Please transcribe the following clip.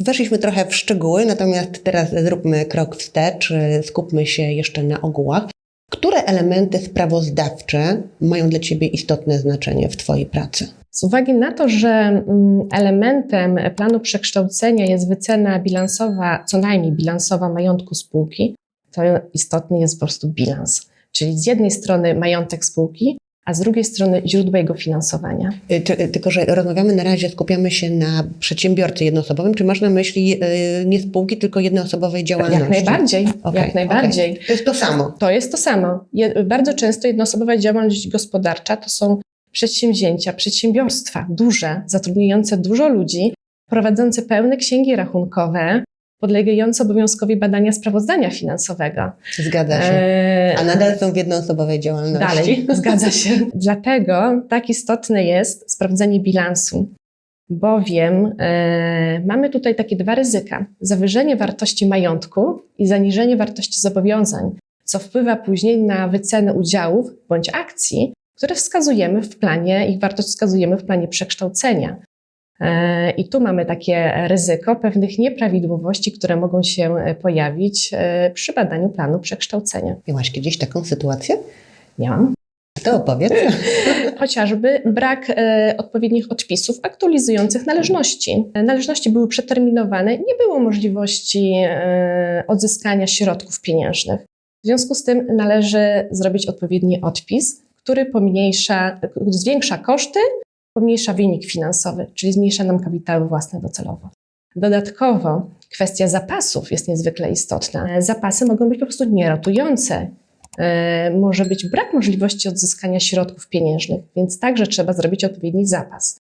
Weszliśmy trochę w szczegóły, natomiast teraz zróbmy krok wstecz, y, skupmy się jeszcze na ogółach. Które elementy sprawozdawcze mają dla Ciebie istotne znaczenie w Twojej pracy? Z uwagi na to, że mm, elementem planu przekształcenia jest wycena bilansowa, co najmniej bilansowa majątku spółki, to istotny jest po prostu bilans. Czyli z jednej strony majątek spółki, a z drugiej strony źródło jego finansowania. Y, y, Tylko, że rozmawiamy na razie, skupiamy się na przedsiębiorcy jednoosobowym. Czy masz na myśli y, nie spółki, tylko jednoosobowej działalności? Jak najbardziej, Okej, jak najbardziej. okej. To jest to samo. To jest to samo. Bardzo często jednoosobowa działalność gospodarcza to są przedsięwzięcia, przedsiębiorstwa duże, zatrudniające dużo ludzi, prowadzące pełne księgi rachunkowe, podlegające obowiązkowi badania sprawozdania finansowego. Zgadza się. Eee, A nadal są w jednoosobowej działalności. Dalej, zgadza się. Dlatego tak istotne jest sprawdzenie bilansu, bowiem e, mamy tutaj takie dwa ryzyka: zawyżenie wartości majątku i zaniżenie wartości zobowiązań, co wpływa później na wycenę udziałów bądź akcji, które wskazujemy w planie, ich wartość wskazujemy w planie przekształcenia. E, I tu mamy takie ryzyko pewnych nieprawidłowości, które mogą się e, pojawić e, przy badaniu planu przekształcenia. Miałaś kiedyś taką sytuację? Miałam. To opowiedz. chociażby brak e, odpowiednich odpisów aktualizujących należności. E, Należności były przeterminowane, nie było możliwości e, odzyskania środków pieniężnych. W związku z tym należy zrobić odpowiedni odpis, który pomniejsza, zwiększa koszty, pomniejsza wynik finansowy, czyli zmniejsza nam kapitały własne docelowo. Dodatkowo kwestia zapasów jest niezwykle istotna. Zapasy mogą być po prostu nieratujące. E, Może być brak możliwości odzyskania środków pieniężnych, więc także trzeba zrobić odpowiedni zapas.